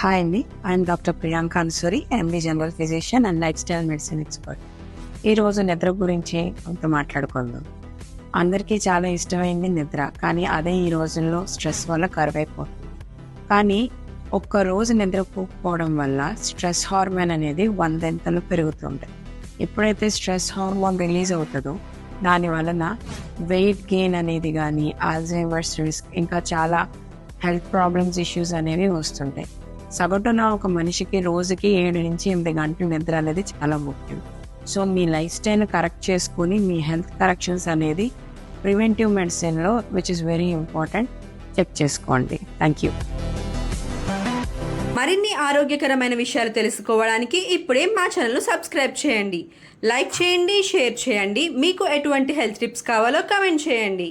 Hi అండి I'm doctor Priyanka Ansuri MB general physician and lifestyle medicine expert ఈరోజు నిద్ర గురించి కొంత మాట్లాడుకుందాం. అందరికీ చాలా ఇష్టమైంది నిద్ర కానీ అదే ఈ రోజుల్లో స్ట్రెస్ వల్ల కరువైపోతుంది. కానీ ఒక్క రోజు నిద్రపోకపోవడం వల్ల స్ట్రెస్ హార్మోన్ అనేది వందెంతలు పెరుగుతుంది. ఎప్పుడైతే స్ట్రెస్ హార్మోన్ రిలీజ్ అవుతుందో దాని వలన వెయిట్ గెయిన్ అనేది కానీ ఆల్జైమర్స్ రిస్క్ ఇంకా చాలా హెల్త్ ప్రాబ్లమ్స్ ఇష్యూస్ అనేవి వస్తుంటాయి. సగటున ఒక మనిషికి రోజుకి ఏడు నుంచి ఎనిమిది గంటలు నిద్ర అనేది చాలా ముఖ్యం. సో మీ లైఫ్ స్టైల్ కరెక్ట్ చేసుకుని మీ హెల్త్ కరెక్షన్స్ అనేది ప్రివెంటివ్ మెడిసిన్లో which is very important check చేసుకోండి. థ్యాంక్ యూ మరిన్ని ఆరోగ్యకరమైన విషయాలు తెలుసుకోవడానికి ఇప్పుడే మా ఛానల్ను సబ్స్క్రైబ్ చేయండి. లైక్ చేయండి షేర్ చేయండి. మీకు ఎటువంటి హెల్త్ టిప్స్ కావాలో కమెంట్ చేయండి.